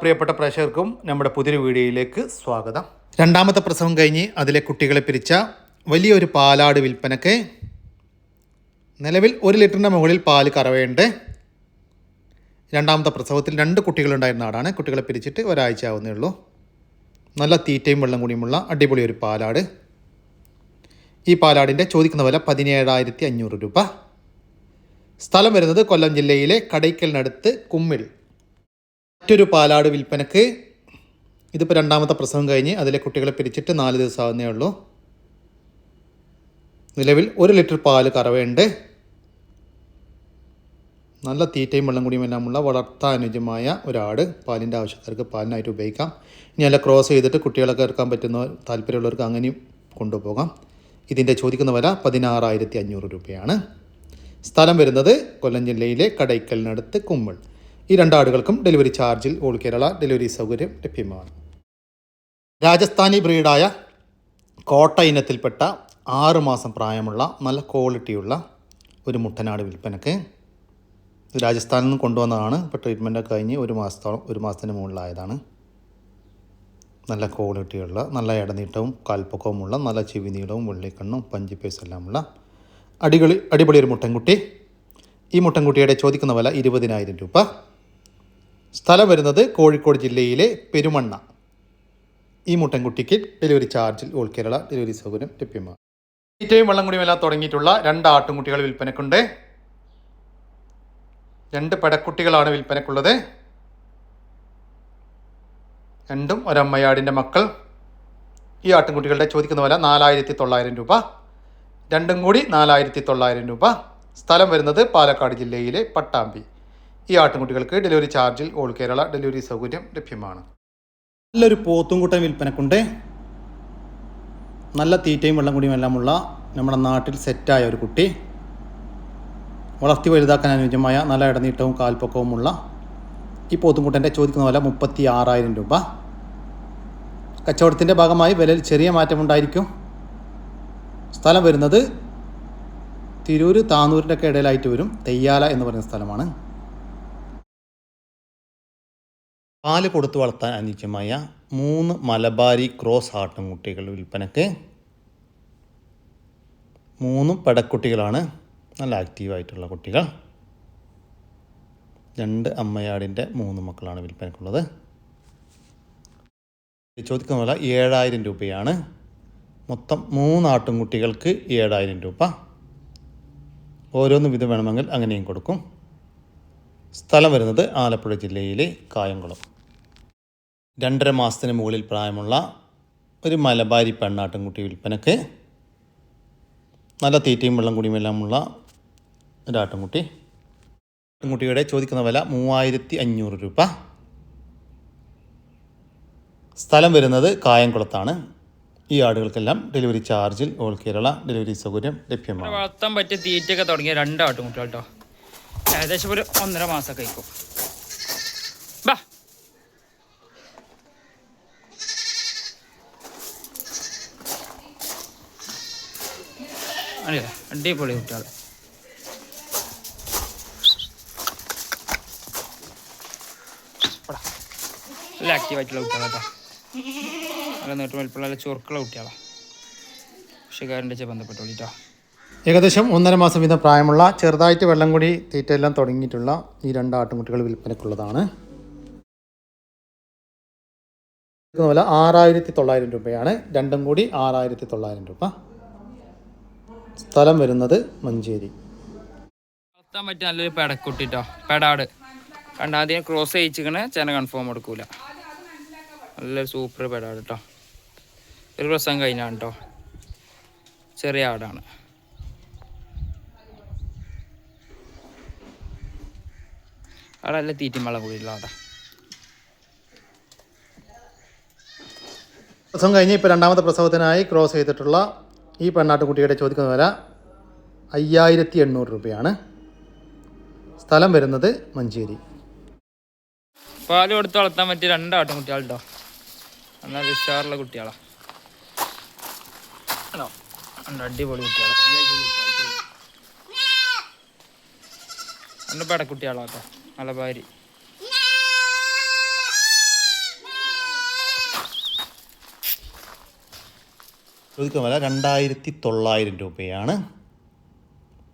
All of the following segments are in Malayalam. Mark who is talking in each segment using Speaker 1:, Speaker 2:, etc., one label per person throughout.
Speaker 1: പ്രിയപ്പെട്ട പ്രേക്ഷകർക്കും നമ്മുടെ പുതിയൊരു വീഡിയോയിലേക്ക് സ്വാഗതം. രണ്ടാമത്തെ പ്രസവം കഴിഞ്ഞ് അതിലെ കുട്ടികളെ പിരിച്ച വലിയൊരു പാലാട് വിൽപ്പനക്ക് നിലവിൽ ഒരു ലിറ്ററിന്റെ മുകളിൽ പാൽ കറവേണ്ട രണ്ടാമത്തെ പ്രസവത്തിൽ രണ്ട് കുട്ടികളുണ്ടായിരുന്ന ആടാണ് കുട്ടികളെ പിരിച്ചിട്ട് ഒരാഴ്ച ആവുന്നേ ഉള്ളൂ. നല്ല തീറ്റയും വെള്ളം കുടിയുമുള്ള അടിപൊളി ഒരു പാലാട്. ഈ പാലാടിന്റെ ചോദിക്കുന്ന വില പതിനേഴായിരത്തി അഞ്ഞൂറ് രൂപ. സ്ഥലം വരുന്നത് കൊല്ലം ജില്ലയിലെ കടയ്ക്കലിനടുത്ത് കുമ്മിൽ. മറ്റൊരു പാലാട് വിൽപ്പനക്ക് ഇതിപ്പോൾ രണ്ടാമത്തെ പ്രസവം കഴിഞ്ഞ് അതിലെ കുട്ടികളെ പിരിച്ചിട്ട് നാല് ദിവസം ആവുന്നേ ഉള്ളൂ. നിലവിൽ ഒരു ലിറ്റർ പാൽ കറവയുണ്ട്. നല്ല തീറ്റയും വെള്ളം കൂടിയും എല്ലാമുള്ള വളർത്താൻ വളർത്താനുജമായ ഒരാട് പാലിന്റെ ആവശ്യക്കാർക്ക് പാലിനായിട്ട് ഉപയോഗിക്കാം. ഇനി അല്ല ക്രോസ് ചെയ്തിട്ട് കുട്ടികളൊക്കെ ഇറക്കാൻ പറ്റുന്ന താല്പര്യമുള്ളവർക്ക് അങ്ങനെയും കൊണ്ടുപോകാം. ഇതിന്റെ ചോദിക്കുന്ന വില പതിനാറായിരത്തി അഞ്ഞൂറ് രൂപയാണ്. സ്ഥലം വരുന്നത് കൊല്ലം ജില്ലയിലെ കടയ്ക്കലിനടുത്ത് കുമ്മിൾ ഈ രണ്ടാടുകൾക്കും ഡെലിവറി ചാർജിൽ ഓൾ കേരള ഡെലിവറി സൗകര്യം ലഭ്യമാണ്. രാജസ്ഥാനി ബ്രീഡായ കോട്ട ഇനത്തിൽപ്പെട്ട ആറ് മാസം പ്രായമുള്ള നല്ല ക്വാളിറ്റിയുള്ള ഒരു മുട്ടനാട് വിൽപ്പനക്ക് രാജസ്ഥാനിൽ നിന്ന് കൊണ്ടുവന്നതാണ്. ഇപ്പോൾ ട്രീറ്റ്മെന്റൊക്കെ കഴിഞ്ഞ് ഒരു മാസത്തോളം ഒരു മാസത്തിന് മുകളിലായതാണ്. നല്ല ക്വാളിറ്റിയുള്ള നല്ല ഇടനീട്ടവും കാൽപ്പൊക്കവുമുള്ള നല്ല ചെവി നീളവും വെള്ളിക്കണ്ണും എല്ലാമുള്ള അടികളി അടിപൊളി ഒരു മുട്ടൻകുട്ടി. ഈ മുട്ടൻകുട്ടിയുടെ ചോദിക്കുന്ന വില ഇരുപതിനായിരം രൂപ. സ്ഥലം വരുന്നത് കോഴിക്കോട് ജില്ലയിലെ പെരുമണ്ണ. ഈ മുട്ടൻകുട്ടിക്ക് ഡെലിവറി ചാർജിൽ ഓൾ കേരള ഡെലിവറി സൗകര്യം ലഭ്യമാണ് തീറ്റയും വെള്ളം കൂടിയും എല്ലാം തുടങ്ങിയിട്ടുള്ള രണ്ട് ആട്ടുംകുട്ടികൾ വിൽപ്പനക്കുണ്ട്. രണ്ട് പടക്കുട്ടികളാണ് വിൽപ്പനക്കുള്ളത്. രണ്ടും ഒരമ്മയാടിന്റെ മക്കൾ. ഈ ആട്ടിൻകുട്ടികളുടെ ചോദിക്കുന്ന വില നാലായിരത്തി തൊള്ളായിരം രൂപ. രണ്ടും കൂടി നാലായിരത്തി തൊള്ളായിരം രൂപ. സ്ഥലം വരുന്നത് പാലക്കാട് ജില്ലയിലെ പട്ടാമ്പി. ഈ ആട്ടുംകുട്ടികൾക്ക് ഡെലിവറി ചാർജിൽ ഓൾ കേരള ഡെലിവറി സൗകര്യം ലഭ്യമാണ്. നല്ലൊരു പോത്തുംകുട്ടൻ വിൽപ്പനക്കുണ്ട്. നല്ല തീറ്റയും വെള്ളം എല്ലാം ഉള്ള നമ്മുടെ നാട്ടിൽ സെറ്റായ ഒരു കുട്ടി. വളർത്തി വലുതാക്കാൻ അനുയോജ്യമായ നല്ല ഇടനീട്ടവും കാൽപ്പൊക്കവുമുള്ള ഈ പോത്തുംകുട്ടന്റെ ചോദിക്കുന്ന വില മുപ്പത്തി ആറായിരം രൂപ. കച്ചവടത്തിന്റെ ഭാഗമായി വിലയിൽ ചെറിയ മാറ്റമുണ്ടായിരിക്കും. സ്ഥലം വരുന്നത് തിരൂർ താന്നൂരിന്റെ ഒക്കെ ഇടയിലായിട്ട് വരും തെയ്യാല എന്ന് പറയുന്ന സ്ഥലമാണ്. പാൽ കൊടുത്തു വളർത്താൻ അനുയോജ്യമായ മൂന്ന് മലബാരി ക്രോസ് ആട്ടുംകുട്ടികൾ വിൽപ്പനക്ക് മൂന്നും പെടക്കുട്ടികളാണ്. നല്ല ആക്റ്റീവായിട്ടുള്ള കുട്ടികൾ. രണ്ട് അമ്മയാടിന്റെ മൂന്ന് മക്കളാണ് വിൽപ്പനക്കുള്ളത്. ചോദിക്കുന്ന പോലെ ഏഴായിരം രൂപയാണ്. മൊത്തം മൂന്ന് ആട്ടുംകുട്ടികൾക്ക് ഏഴായിരം രൂപ. ഓരോന്ന് വിധം വേണമെങ്കിൽ അങ്ങനെയും കൊടുക്കും. സ്ഥലം വരുന്നത് ആലപ്പുഴ ജില്ലയിലെ കായംകുളം. രണ്ടര മാസത്തിന് മുകളിൽ പ്രായമുള്ള ഒരു മലബാരി പെണ്ണാട്ടിൻകുട്ടി വിൽപ്പനക്ക് നല്ല തീറ്റയും വെള്ളം കുടിയുമെല്ലാമുള്ള ഒരു ആട്ടിൻകുട്ടി ആട്ടുംകുട്ടിയുടെ ചോദിക്കുന്ന വില മൂവായിരത്തി അഞ്ഞൂറ് രൂപ. സ്ഥലം വരുന്നത് കായംകുളത്താണ്. ഈ ആടുകൾക്കെല്ലാം ഡെലിവറി ചാർജിൽ ഓൾ കേരള ഡെലിവറി സൗകര്യം ലഭ്യമാണ്.
Speaker 2: വളർത്താൻ പറ്റിയ തീറ്റയൊക്കെ തുടങ്ങിയ രണ്ടാട്ടും കുട്ടികൾ കേട്ടോ ഏകദേശം ഒരു ഒന്നര മാസമൊക്കെ കഴിക്കും അടിപൊളി കുട്ടികൾ നല്ല ആക്റ്റീവായിട്ടുള്ള കുട്ടികളാണ് കേട്ടോ നല്ല നീട്ട് വലിപ്പമുള്ള നല്ല ചുരുക്കുള്ള കുട്ടികളാണ് കൃഷിക്കാരന്റെ ബന്ധപ്പെട്ടോളി കേട്ടോ
Speaker 1: ഏകദേശം ഒന്നര മാസം വീതം പ്രായമുള്ള ചെറുതായിട്ട് വെള്ളം കൂടി തീറ്റയെല്ലാം തുടങ്ങിയിട്ടുള്ള ഈ രണ്ട് ആട്ടുംകുട്ടികൾ വിൽപ്പനക്കുള്ളതാണ് വില ആറായിരത്തി തൊള്ളായിരം രൂപയാണ്. രണ്ടും കൂടി ആറായിരത്തി തൊള്ളായിരം രൂപ. സ്ഥലം വരുന്നത് മഞ്ചേരി.
Speaker 2: വളർത്താൻ പറ്റിയ നല്ലൊരു പെടക്കുട്ടി പെടാട്. രണ്ടാദ്യം ക്രോസ് ചെയ്യിച്ചിക്കണേ ചേന കൺഫേം എടുക്കൂല നല്ലൊരു സൂപ്പർ പെടാട് കേട്ടോ ഒരു പ്രസംഗം കഴിഞ്ഞാണ് കേട്ടോ ചെറിയ ആടാണ്. അവിടെ നല്ല തീറ്റും വെള്ളം കൂടിയുള്ള ആടാ
Speaker 1: പ്രസവം കഴിഞ്ഞ് ഇപ്പോൾ രണ്ടാമത്തെ പ്രസവത്തിനായി ക്രോസ് ചെയ്തിട്ടുള്ള ഈ പെണ്ണാട്ടുകുട്ടിയുടെ ചോദിക്കുന്ന വില അയ്യായിരത്തി എണ്ണൂറ് രൂപയാണ്. സ്ഥലം വരുന്നത് മഞ്ചേരി.
Speaker 2: പാൽ കൊടുത്ത് വളർത്താൻ പറ്റിയ രണ്ടാട്ടും കുട്ടികളുണ്ടോ എന്നാൽ ഉഷാറുള്ള കുട്ടികളാണ് അടിപൊളി കുട്ടികളാണ് നല്ല പെടക്കുട്ടികളാട്ടോ മലബാരി
Speaker 1: ചോദിക്കുന്ന രണ്ടായിരത്തി തൊള്ളായിരം രൂപയാണ്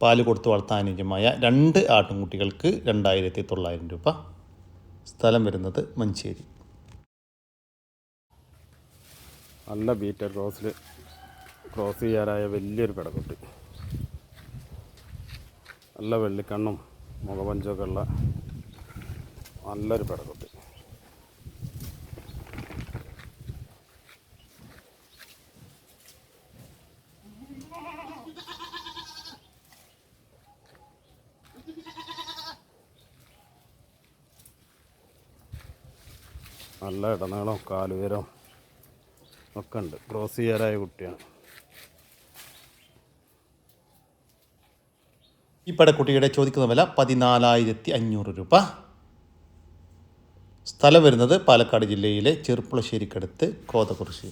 Speaker 1: പാൽ കൊടുത്ത് വളർത്താൻ അനുജമായ രണ്ട് ആട്ടുംകുട്ടികൾക്ക് രണ്ടായിരത്തി തൊള്ളായിരം രൂപ. സ്ഥലം വരുന്നത് മഞ്ചേരി.
Speaker 3: നല്ല ബീറ്റർ ക്രോസിൽ ക്രോസ് ചെയ്യാറായ വലിയൊരു പെടക്കുട്ടി. നല്ല വെള്ളിക്കണ്ണും മുഖപഞ്ചൊക്കെ ഉള്ള നല്ലൊരു പെടക്കുട്ടി നല്ല ഇടനീളം കാലുയരം ഒക്കെ ഉണ്ട്. ക്രോസ് ചെയ്യാറായ കുട്ടിയാണ്.
Speaker 1: ഈ പടക്കുട്ടിയുടെ ചോദിക്കുന്ന വില പതിനാലായിരത്തി അഞ്ഞൂറ് രൂപ. സ്ഥലം വരുന്നത് പാലക്കാട് ജില്ലയിലെ ചെറുപ്പുളശ്ശേരിക്കടുത്ത് കോതകുറിശി.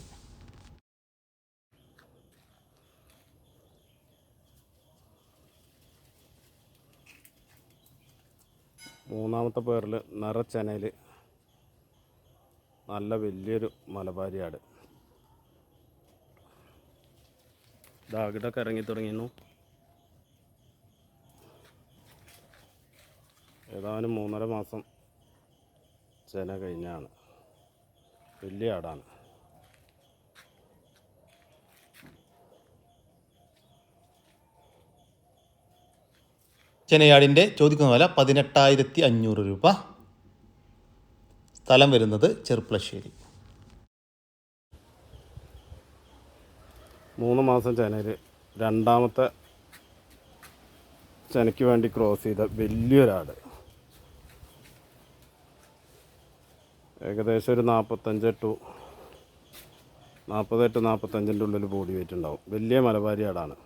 Speaker 3: മൂന്നാമത്തെ പേരിൽ നിറച്ചനയിൽ നല്ല വലിയൊരു മലബാരിയാട്. ദാഗിടൊക്കെ ഇറങ്ങി തുടങ്ങിയിരുന്നു ഏതാനും മൂന്നര മാസം ചെന കഴിഞ്ഞാണ് വലിയ ആടാണ്.
Speaker 1: ചെനയാടിന്റെ ചോദിക്കുന്ന വില പതിനെട്ടായിരത്തി അഞ്ഞൂറ് രൂപ. സ്ഥലം വരുന്നത് ചെർപ്പളശ്ശേരി.
Speaker 3: മൂന്ന് മാസം ചെനയിൽ രണ്ടാമത്തെ ചെനയ്ക്ക് വേണ്ടി ക്രോസ് ചെയ്ത വലിയൊരാട്. ഏകദേശം ഒരു നാൽപ്പത്തഞ്ച് ടു നാൽപ്പത് ടു നാൽപ്പത്തഞ്ചിന്റെ ഉള്ളിൽ ബോഡി വെയിറ്റ് ഉണ്ടാവും. വലിയ മലബാരി ആടാണ്.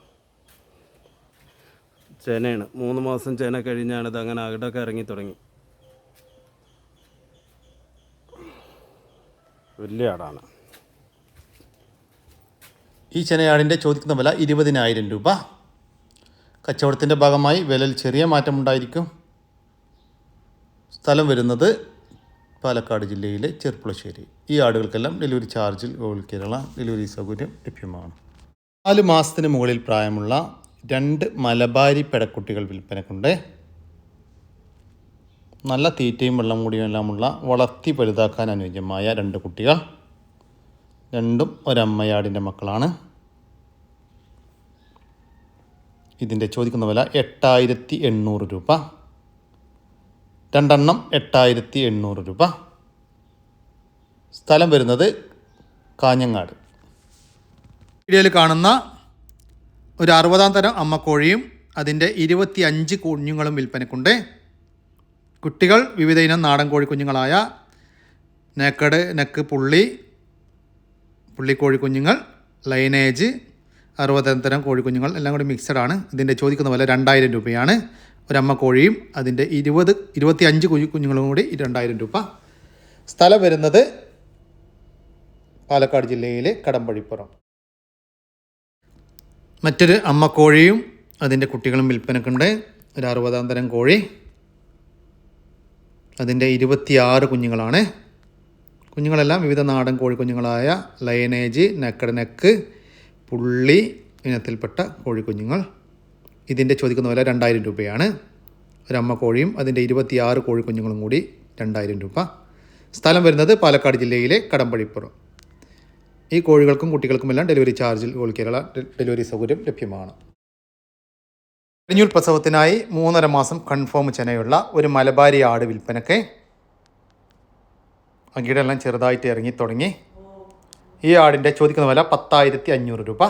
Speaker 3: ചേനയാണ്. മൂന്ന് മാസം ചേന കഴിഞ്ഞാണ് ഇത് അങ്ങനെ അകിടൊക്കെ ഇറങ്ങി തുടങ്ങി. വലിയ ആടാണ്.
Speaker 1: ഈ ചെനയാടിന്റെ ചോദിക്കുന്ന വില ഇരുപതിനായിരം രൂപ. കച്ചവടത്തിന്റെ ഭാഗമായി വിലയിൽ ചെറിയ മാറ്റമുണ്ടായിരിക്കും. സ്ഥലം വരുന്നത് പാലക്കാട് ജില്ലയിലെ ചെർപ്പുളശ്ശേരി. ഈ ആടുകൾക്കെല്ലാം ഡെലിവറി ചാർജിൽ ഓൾ കേരള ഡെലിവറി സൗകര്യം ലഭ്യമാണ്. നാല് മാസത്തിന് മുകളിൽ പ്രായമുള്ള രണ്ട് മലബാരി പെടക്കുട്ടികൾ വിൽപ്പനക്കുണ്ട്. നല്ല തീറ്റയും വെള്ളം കൂടിയും എല്ലാമുള്ള വളർത്തി വലുതാക്കാൻ അനുയോജ്യമായ രണ്ട് കുട്ടികൾ. രണ്ടും ഒരമ്മയാടിന്റെ മക്കളാണ്. ഇതിന്റെ ചോദിക്കുന്ന വില എട്ടായിരത്തി എണ്ണൂറ് രൂപ. രണ്ടെണ്ണം എട്ടായിരത്തി എണ്ണൂറ് രൂപ. സ്ഥലം വരുന്നത് കാഞ്ഞങ്ങാട്. വീഡിയോയിൽ കാണുന്ന ഒരു അറുപതാം തരം അമ്മക്കോഴിയും അതിന്റെ ഇരുപത്തി അഞ്ച് കുഞ്ഞുങ്ങളും വിൽപ്പനക്കുണ്ട് കുട്ടികൾ വിവിധ ഇനം നാടൻ കോഴി കുഞ്ഞുങ്ങളായ നെക്കട് നെക്ക് പുള്ളി പുള്ളിക്കോഴി കുഞ്ഞുങ്ങൾ ലൈനേജ് അറുപതാം തരം കോഴിക്കുഞ്ഞുങ്ങൾ എല്ലാം കൂടി മിക്സഡ് ആണ്. ഇതിന്റെ ചോദിക്കുന്ന വില രണ്ടായിരം രൂപയാണ്. ഒരമ്മ കോഴിയും അതിന്റെ ഇരുപത് ഇരുപത്തി അഞ്ച് കുഞ്ഞു കുഞ്ഞുങ്ങളും കൂടി രണ്ടായിരം രൂപ. സ്ഥലം വരുന്നത് പാലക്കാട് ജില്ലയിലെ കടമ്പഴിപ്പുറം. മറ്റൊരു അമ്മ കോഴിയും അതിന്റെ കുട്ടികളും വിൽപ്പനക്കുണ്ട്. ഒരു അറുപതാം തരം കോഴി. അതിന്റെ ഇരുപത്തിയാറ് കുഞ്ഞുങ്ങളാണ്. കുഞ്ഞുങ്ങളെല്ലാം വിവിധ നാടൻ കോഴിക്കുഞ്ഞുങ്ങളായ ലയനേജ് നെക്കട് നെക്ക് പുള്ളി ഇനത്തിൽപ്പെട്ട കോഴിക്കുഞ്ഞുങ്ങൾ ഇതിന്റെ ചോദിക്കുന്ന വില രണ്ടായിരം രൂപയാണ്. ഒരമ്മ കോഴിയും അതിന്റെ ഇരുപത്തിയാറ് കോഴിക്കുഞ്ഞുങ്ങളും കൂടി രണ്ടായിരം രൂപ. സ്ഥലം വരുന്നത് പാലക്കാട് ജില്ലയിലെ കടമ്പഴിപ്പുറം. ഈ കോഴികൾക്കും കുട്ടികൾക്കുമെല്ലാം ഡെലിവറി ചാർജിൽ ഓൾ കേരള ഡെലിവറി സൗകര്യം ലഭ്യമാണ്. കഴിഞ്ഞൂൽ പ്രസവത്തിനായി മൂന്നര മാസം കൺഫേം ചെനയുള്ള ഒരു മലബാരി ആട് വിൽപ്പനയ്ക്ക് അങ്കിടെല്ലാം ചെറുതായിട്ട് ഇറങ്ങി തുടങ്ങി. ഈ ആടിന്റെ ചോദിക്കുന്ന വില പത്തായിരത്തി അഞ്ഞൂറ് രൂപ.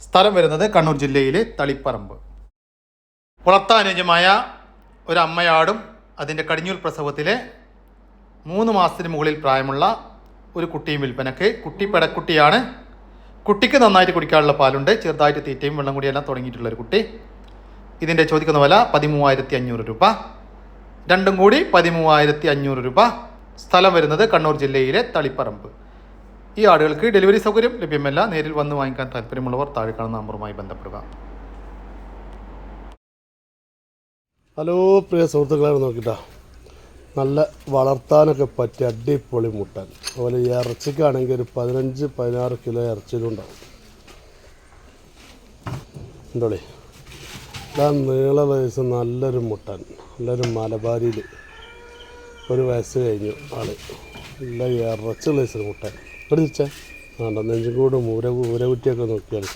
Speaker 1: സ്ഥലം വരുന്നത് കണ്ണൂർ ജില്ലയിലെ തളിപ്പറമ്പ്. വളർത്താനുയോജ്യമായ ഒരു അമ്മയാടും അതിന്റെ കടിഞ്ഞൂൽ പ്രസവത്തിലെ മൂന്ന് മാസത്തിന് മുകളിൽ പ്രായമുള്ള ഒരു കുട്ടിയും വിൽപ്പനക്ക് കുട്ടി പെടക്കുട്ടിയാണ്. കുട്ടിക്ക് നന്നായിട്ട് കുടിക്കാനുള്ള പാലുണ്ട്. ചെറുതായിട്ട് തീറ്റയും വെള്ളം കൂടിയെല്ലാം തുടങ്ങിയിട്ടുള്ള ഒരു കുട്ടി. ഇതിന്റെ ചോദിക്കുന്ന വില പതിമൂവായിരത്തി അഞ്ഞൂറ് രൂപ. രണ്ടും കൂടി പതിമൂവായിരത്തി അഞ്ഞൂറ് രൂപ. സ്ഥലം വരുന്നത് കണ്ണൂർ ജില്ലയിലെ തളിപ്പറമ്പ്. ഈ ആടുകൾക്ക് ഡെലിവറി സൗകര്യം ലഭ്യമല്ല. നേരിൽ വന്ന് വാങ്ങിക്കാൻ താല്പര്യമുള്ളവർ താഴെ കാണുന്ന നമ്പറുമായി ബന്ധപ്പെടുക.
Speaker 4: ഹലോ പ്രിയ സുഹൃത്തുക്കളെ നോക്കിട്ടാ. നല്ല വളർത്താനൊക്കെ പറ്റിയ അടിപൊളി മുട്ടൻ. അതുപോലെ ഇറച്ചിക്കാണെങ്കിൽ ഒരു പതിനഞ്ച് പതിനാറ് കിലോ ഇറച്ചിയിലുണ്ടാവും. എന്തോളി ഇതാ നീള വയസ്സ് നല്ലൊരു മുട്ടൻ. നല്ലൊരു മലബാരിയിൽ ഒരു വയസ്സ് കഴിഞ്ഞു ആൾ. നല്ല ഇറച്ചി വയസ്സ് മുട്ടൻ. ഇവിടെ തിരിച്ചാ വേണ്ട നെഞ്ചും കൂടും ഊര ഊരകുറ്റിയൊക്കെ നോക്കിയാൽ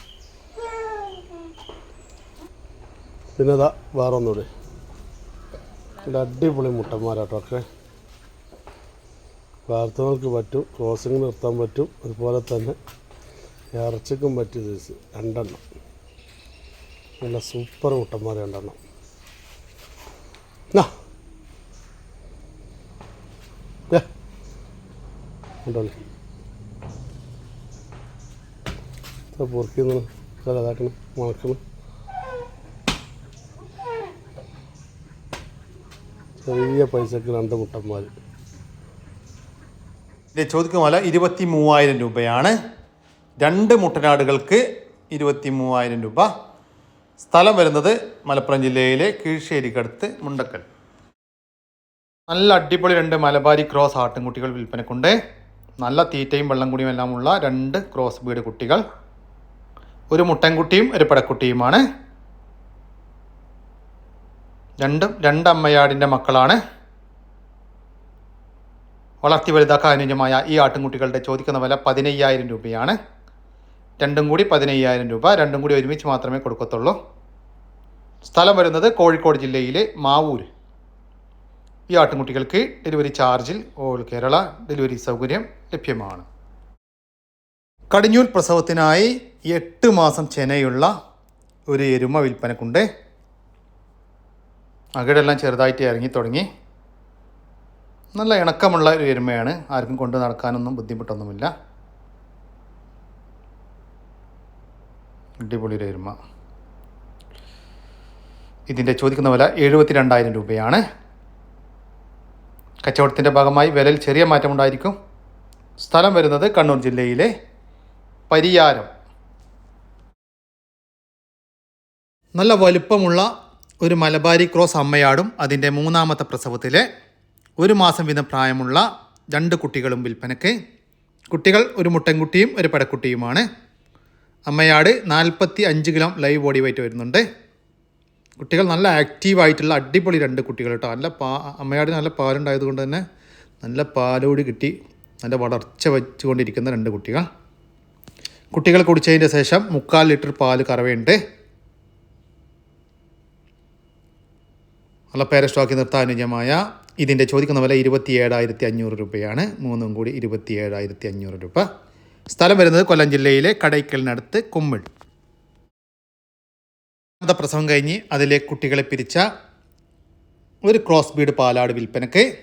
Speaker 4: പിന്നെ ഇതാ വേറെ ഒന്നുകൂടി നല്ല അടിപൊളി മുട്ടന്മാരാട്ടോ ഒക്കെ വാർത്തകൾക്ക് പറ്റും ക്രോസിങ് നിർത്താൻ പറ്റും അതുപോലെ തന്നെ ഇറച്ചിക്കും പറ്റിയ സൈസ് രണ്ടെണ്ണം. നല്ല സൂപ്പർ മുട്ടന്മാർ രണ്ടെണ്ണം. മണക്കണം പൊറുക്കുന്നു അതാക്കണം മുളക്കണം ചെറിയ പൈസക്ക് രണ്ട് മുട്ടന്മാർ
Speaker 1: ഇതിന്റെ ചോദിക്കുന്ന പോലെ ഇരുപത്തി മൂവായിരം രൂപയാണ്. രണ്ട് മുട്ടനാടുകൾക്ക് ഇരുപത്തി മൂവായിരം രൂപ. സ്ഥലം വരുന്നത് മലപ്പുറം ജില്ലയിലെ കീഴ്ശ്ശേരിക്കടുത്ത് മുണ്ടക്കൽ. നല്ല അടിപൊളി രണ്ട് മലബാരി ക്രോസ് ആട്ടിൻകുട്ടികൾ വിൽപ്പനക്കുണ്ട്. നല്ല തീറ്റയും വെള്ളം കുടിയും എല്ലാമുള്ള രണ്ട് ക്രോസ് ബീഡ് കുട്ടികൾ. ഒരു മുട്ടൻകുട്ടിയും ഒരു പടക്കുട്ടിയുമാണ്. രണ്ടും രണ്ടമ്മയാടിന്റെ മക്കളാണ്. വളർത്തി വലുതാക്കാൻ അനുയോജ്യമായ ഈ ആട്ടിൻകുട്ടികളുടെ ചോദിക്കുന്ന വില പതിനയ്യായിരം രൂപയാണ്. രണ്ടും കൂടി പതിനയ്യായിരം രൂപ. രണ്ടും കൂടി ഒരുമിച്ച് മാത്രമേ കൊടുക്കത്തുള്ളൂ. സ്ഥലം വരുന്നത് കോഴിക്കോട് ജില്ലയിലെ മാവൂർ. ഈ ആട്ടിൻകുട്ടികൾക്ക് ഡെലിവറി ചാർജിൽ ഓൾ കേരള ഡെലിവറി സൗകര്യം ലഭ്യമാണ്. കടിഞ്ഞൂൽ പ്രസവത്തിനായി എട്ട് മാസം ചെനയുള്ള ഒരു എരുമ വിൽപ്പനക്കുണ്ട്. അകിടെല്ലാം ചെറുതായിട്ട് ഇറങ്ങി തുടങ്ങി. നല്ല ഇണക്കമുള്ള ഒരു എരുമയാണ്. ആർക്കും കൊണ്ട് നടക്കാനൊന്നും ബുദ്ധിമുട്ടൊന്നുമില്ല. അടിപൊളി ഒരു എരുമ. ഇതിന്റെ ചോദിക്കുന്ന വില എഴുപത്തി രണ്ടായിരം രൂപയാണ്. കച്ചവടത്തിന്റെ ഭാഗമായി വിലയിൽ ചെറിയ മാറ്റമുണ്ടായിരിക്കും. സ്ഥലം വരുന്നത് കണ്ണൂർ ജില്ലയിലെ പരിയാരം. നല്ല വലുപ്പമുള്ള ഒരു മലബാരി ക്രോസ് അമ്മയാടും അതിന്റെ മൂന്നാമത്തെ പ്രസവത്തിലെ ഒരു മാസം വീതം പ്രായമുള്ള രണ്ട് കുട്ടികളും വിൽപ്പനയ്ക്ക്. കുട്ടികൾ ഒരു മുട്ടൻകുട്ടിയും ഒരു പടക്കുട്ടിയുമാണ്. അമ്മയാട് നാൽപ്പത്തി അഞ്ച് കിലോ ലൈവ് ബോഡി വെയിറ്റ് വരുന്നുണ്ട്. കുട്ടികൾ നല്ല ആക്റ്റീവായിട്ടുള്ള അടിപൊളി രണ്ട് കുട്ടികൾ കേട്ടോ. നല്ല പാ അമ്മയാട് നല്ല പാലുണ്ടായത് കൊണ്ട് തന്നെ നല്ല പാലോടി കിട്ടി. നല്ല വളർച്ച വെച്ചുകൊണ്ടിരിക്കുന്ന രണ്ട് കുട്ടികൾ. കുട്ടികൾ കുടിച്ചതിന്റെ ശേഷം മുക്കാൽ ലിറ്റർ പാൽ കറവയുണ്ട്. നല്ല പേരെ സ്റ്റോക്ക് നിർത്താൻ അനുജമായ ഇതിന്റെ ചോദിക്കുന്ന വില ഇരുപത്തി ഏഴായിരത്തി അഞ്ഞൂറ് രൂപയാണ്. മൂന്നും കൂടി ഇരുപത്തി ഏഴായിരത്തി അഞ്ഞൂറ് രൂപ. സ്ഥലം വരുന്നത് കൊല്ലം ജില്ലയിലെ കടയ്ക്കലിനടുത്ത് കുമ്മിൾ. പ്രസവം കഴിഞ്ഞ് അതിലെ കുട്ടികളെ പിരിച്ച ഒരു ക്രോസ് ബീഡ് പാലാട് വിൽപ്പനക്ക്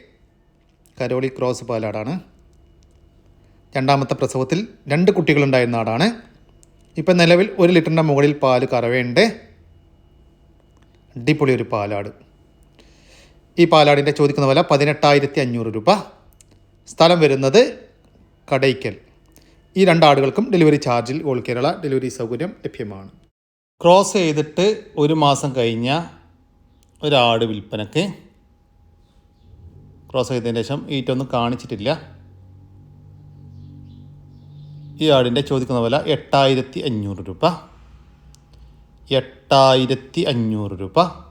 Speaker 1: കരോളി ക്രോസ് പാലാടാണ്. രണ്ടാമത്തെ പ്രസവത്തിൽ രണ്ട് കുട്ടികളുണ്ടായിരുന്ന ആടാണ് ഇപ്പം നിലവിൽ ഒരു ലിറ്ററിന്റെ മുകളിൽ പാൽ കറവയുണ്ട്. അടിപൊളി ഒരു പാലാട്. ഈ പാലാടിന്റെ ചോദിക്കുന്ന വില പതിനെട്ടായിരത്തി അഞ്ഞൂറ് രൂപ. സ്ഥലം വരുന്നത് കടയ്ക്കൽ. ഈ രണ്ടാടുകൾക്കും ഡെലിവറി ചാർജിൽ ഓൾ കേരള ഡെലിവറി സൗകര്യം ലഭ്യമാണ്. ക്രോസ് ചെയ്തിട്ട് ഒരു മാസം കഴിഞ്ഞ ഒരാട് വിൽപ്പനക്ക് ക്രോസ് ചെയ്തതിന് ശേഷം ഈറ്റൊന്നും കാണിച്ചിട്ടില്ല. ഈ ആടിന്റെ ചോദിക്കുന്ന വില എട്ടായിരത്തി അഞ്ഞൂറ് രൂപ. എട്ടായിരത്തി അഞ്ഞൂറ് രൂപ.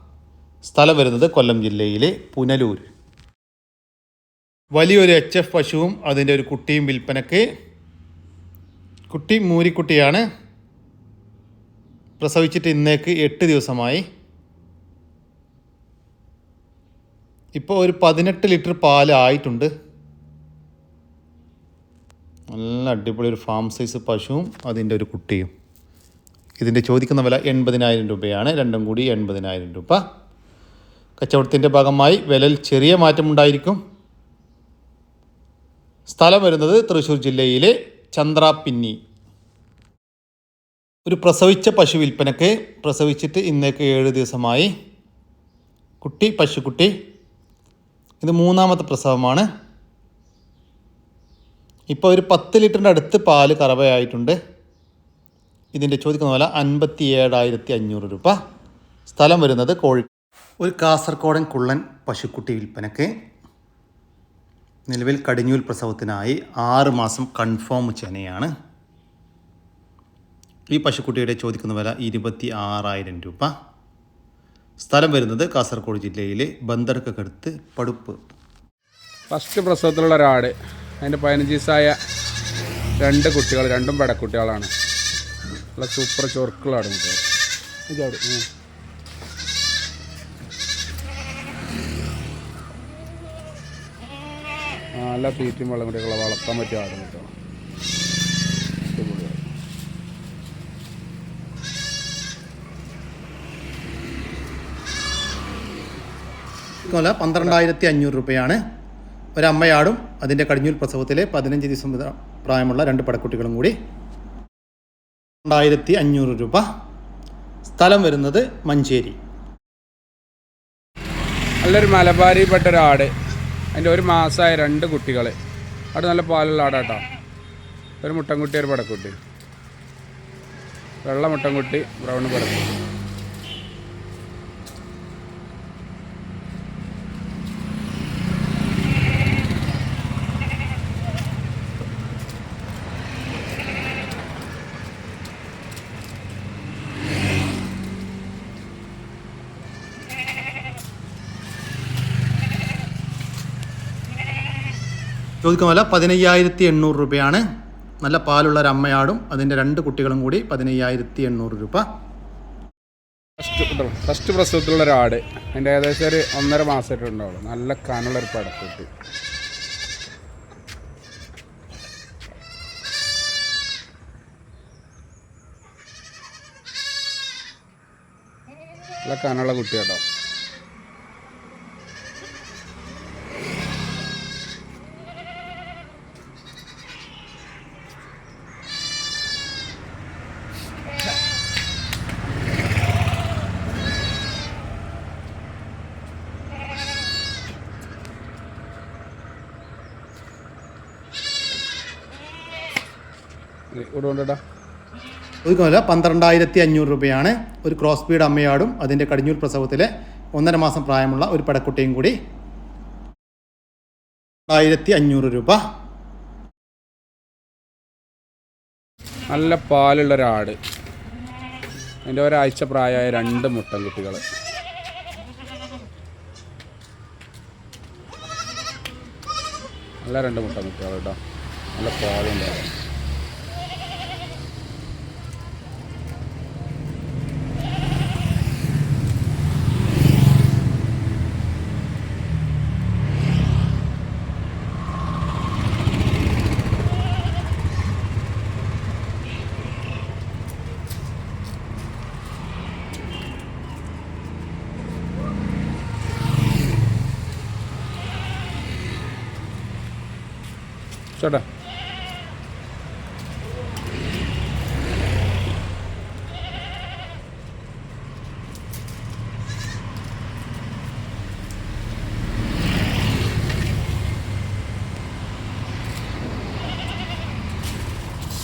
Speaker 1: സ്ഥലം വരുന്നത് കൊല്ലം ജില്ലയിലെ പുനലൂർ. വലിയൊരു എച്ച് എഫ് പശുവും അതിന്റെ ഒരു കുട്ടിയും വിൽപ്പനക്ക് കുട്ടി മൂരിക്കുട്ടിയാണ്. പ്രസവിച്ചിട്ട് ഇന്നേക്ക് എട്ട് ദിവസമായി. ഇപ്പോൾ ഒരു പതിനെട്ട് ലിറ്റർ പാൽ ആയിട്ടുണ്ട്. നല്ല അടിപൊളി ഒരു ഫാം സൈസ് പശുവും അതിന്റെ ഒരു കുട്ടിയും. ഇതിന്റെ ചോദിക്കുന്ന വില എൺപതിനായിരം രൂപയാണ്. രണ്ടും കൂടി എൺപതിനായിരം രൂപ. കച്ചവടത്തിന്റെ ഭാഗമായി വിലയിൽ ചെറിയ മാറ്റമുണ്ടായിരിക്കും സ്ഥലം വരുന്നത് തൃശ്ശൂർ ജില്ലയിലെ ചന്ദ്രാപ്പിന്നി ഒരു പ്രസവിച്ച പശു വിൽപ്പനക്ക് പ്രസവിച്ചിട്ട് ഇന്നേക്ക് ഏഴ് ദിവസമായി. കുട്ടി പശുക്കുട്ടി. ഇത് മൂന്നാമത്തെ പ്രസവമാണ്. ഇപ്പോൾ ഒരു പത്ത് ലിറ്ററിന്റെ അടുത്ത് പാൽ കറവയായിട്ടുണ്ട്. ഇതിന്റെ ചോദിക്കുന്ന വില അൻപത്തി ഏഴായിരത്തി അഞ്ഞൂറ് രൂപ. സ്ഥലം വരുന്നത് കോഴി ഒരു കാസർഗോഡൻ കുള്ളൻ പശുക്കുട്ടി വിൽപ്പനക്ക് നിലവിൽ കടിഞ്ഞൂൽ പ്രസവത്തിനായി ആറ് മാസം കൺഫേം ചെനയാണ് ഈ പശുക്കുട്ടിയുടെ ചോദിക്കുന്ന വില ഇരുപത്തി ആറായിരം രൂപ. സ്ഥലം വരുന്നത് കാസർഗോഡ് ജില്ലയിലെ ബന്ദർക്കടുത്ത് പടുപ്പ്.
Speaker 5: ഫസ്റ്റ് പ്രസവത്തിലുള്ള ഒരാട് അതിന്റെ പതിനഞ്ച് ദിവസമായ രണ്ട് കുട്ടികൾ രണ്ടും പെടക്കുട്ടികളാണ് സൂപ്പർ ചൊറുക്കുള്ള ആട് കുട്ടികൾ ഇതാട് നല്ല തീറ്റയും വെള്ളം കൂടിയൊക്കെ വളർത്താൻ പറ്റിയ ആടും.
Speaker 1: വില പന്ത്രണ്ടായിരത്തി അഞ്ഞൂറ് രൂപയാണ്. ഒരമ്മയാടും അതിന്റെ കടിഞ്ഞൂൽ പ്രസവത്തിലെ പതിനഞ്ച് ദിവസം പ്രായമുള്ള രണ്ട് പടക്കുട്ടികളും കൂടി. രണ്ടായിരത്തി അഞ്ഞൂറ് രൂപ. സ്ഥലം വരുന്നത് മഞ്ചേരി.
Speaker 5: നല്ലൊരു മലബാരിപ്പെട്ട ഒരാട്. അതിന്റെ ഒരു മാസമായ രണ്ട് കുട്ടികൾ. അവിടെ നല്ല പാലുള്ള ആടാട്ടോ. ഒരു മുട്ടൻകുട്ടി ഒരു പടക്കുട്ടി. വെള്ള മുട്ടൻകുട്ടി ബ്രൗൺ പടക്കുട്ടി.
Speaker 1: ചോദിക്കുന്ന പോലെ പതിനയ്യായിരത്തി എണ്ണൂറ് രൂപയാണ്. നല്ല പാലുള്ള ഒരു അമ്മയാടും അതിന്റെ രണ്ട് കുട്ടികളും കൂടി പതിനയ്യായിരത്തി എണ്ണൂറ് രൂപ.
Speaker 5: ഫസ്റ്റ് ഫസ്റ്റ് പ്രസവത്തിലുള്ള ആട് അതിന്റെ ഏകദേശം ഒരു ഒന്നര മാസമായിട്ടുണ്ടാവുള്ളൂ. നല്ല കനുള്ള ഒരു പടക്കുട്ടി. നല്ല കനുള്ള കുട്ടി കേട്ടോ ഇവിടെ ചോദിക്കുന്നില്ല
Speaker 1: ചോദിക്കുന്ന പന്ത്രണ്ടായിരത്തി അഞ്ഞൂറ് രൂപയാണ്. ഒരു ക്രോസ് ബീഡ് അമ്മയാടും അതിന്റെ കടിഞ്ഞൂർ പ്രസവത്തിലെ ഒന്നര മാസം പ്രായമുള്ള ഒരു പടക്കുട്ടിയും കൂടി. ആയിരത്തി അഞ്ഞൂറ് രൂപ.
Speaker 5: നല്ല പാലുള്ള ഒരാട്. എന്റെ ഒരാഴ്ച പ്രായമായ രണ്ട് മുട്ടൻ കുട്ടികൾ. നല്ല രണ്ട് മുട്ടൻ കുട്ടികൾ കേട്ടോ. നല്ല പാലുണ്ടാവും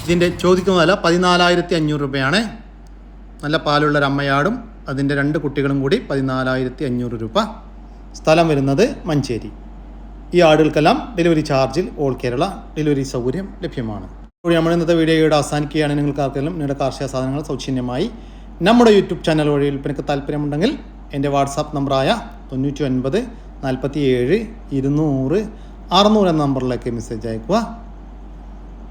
Speaker 1: ഇതിന്റെ ചോദിക്കുന്ന വില പതിനാലായിരത്തി അഞ്ഞൂറ് രൂപയാണ്. നല്ല പാലുള്ള ഒരു അമ്മയാടും അതിന്റെ രണ്ട് കുട്ടികളും കൂടി പതിനാലായിരത്തി അഞ്ഞൂറ് രൂപ. സ്ഥലം വരുന്നത് മഞ്ചേരി. ഈ ആടുകൾക്കെല്ലാം ഡെലിവറി ചാർജിൽ ഓൾ കേരള ഡെലിവറി സൗകര്യം ലഭ്യമാണ്. ഇപ്പോൾ നമ്മൾ ഇന്നത്തെ വീഡിയോയുടെ അവസാനിക്കുകയാണ്. നിങ്ങൾക്ക് ആർക്കെങ്കിലും നിങ്ങളുടെ കാർഷിക സാധനങ്ങൾ സൗജന്യമായി നമ്മുടെ യൂട്യൂബ് ചാനൽ വഴി വിൽപ്പനയ്ക്ക് താല്പര്യമുണ്ടെങ്കിൽ എന്റെ വാട്സാപ്പ് നമ്പറായ തൊണ്ണൂറ്റി ഒൻപത് നാൽപ്പത്തി ഏഴ് ഇരുന്നൂറ് അറുന്നൂറ് എന്ന നമ്പറിലേക്ക് മെസ്സേജ് അയക്കുക